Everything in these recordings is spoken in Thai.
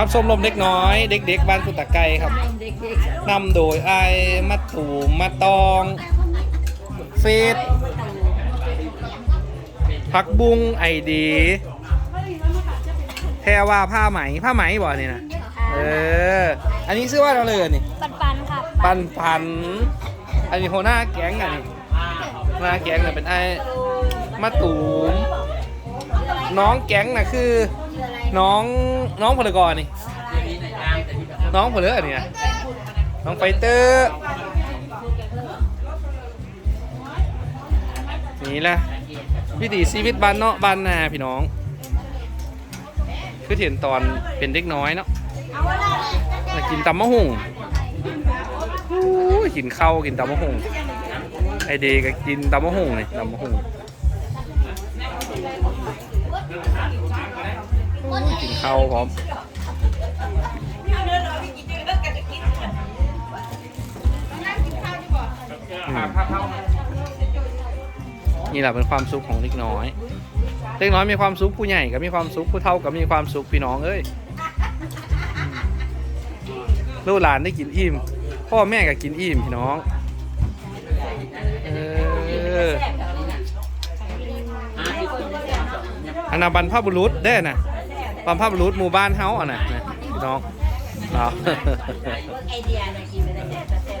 ครับส้มลมเล็กน้อย เด็ก ๆ บ้านกุตะไกครับเด็กนำโดยไอ้มัดถูมาตองเฟสพักบุ้งไอดีแพรว่าผ้าไหมผ้าไหมบ่นี่นะเออ อันนี้ชื่อว่าอะไรเลยนี่ ปันปันๆครับปันพัน อันนี้หัวหน้าแก๊งอันนี้หัวหน้าแก๊งเนี่ยเป็นไอ้มาตูมน้องแก๊งน่ะคือ น้องน้องพลกรนี่ น้องพลเรือเนี่ยน้องไฟเตอร์นี่แหละวิถีชีวิตบ้านเนาะบ้านนาพี่น้อง คือเห็นตอนเป็นเด็กน้อยเนาะกินตำมะหุ่งกินข้าวกินตำมะหุ่งไอเดก็กินตำมะหุ่งเลยตำมะหุ่ง กินข้าวพร้อมอืมนี่แหละเป็นความสุขของเล็กน้อย เล็กน้อยมีความสุขผู้ใหญ่ก็มีความสุขผู้เฒ่าก็มีความสุขพี่น้องเอ้ยอืมลูกหลานได้กินอิ่มพ่อแม่ก็กินอิ่มพี่น้องเอออันนั้นบรรพบุรุษได้อนะ บรรพบุรุษหมู่บ้านเฮาอะนะนี่น้องเอาไอเดียนะกินไปได้แต่แต่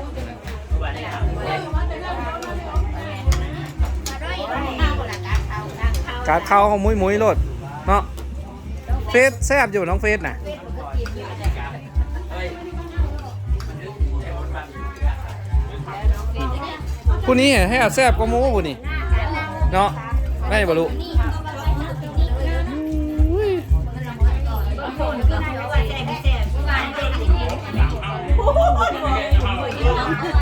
กาเข้าเขามุ้ยมุ้ยๆโลดเนาะเฟสแซบอยู่น้องเฟสน่ะผู้นี้ให้อาแซบก็มูผู้นี่เนาะไม่บรรลุ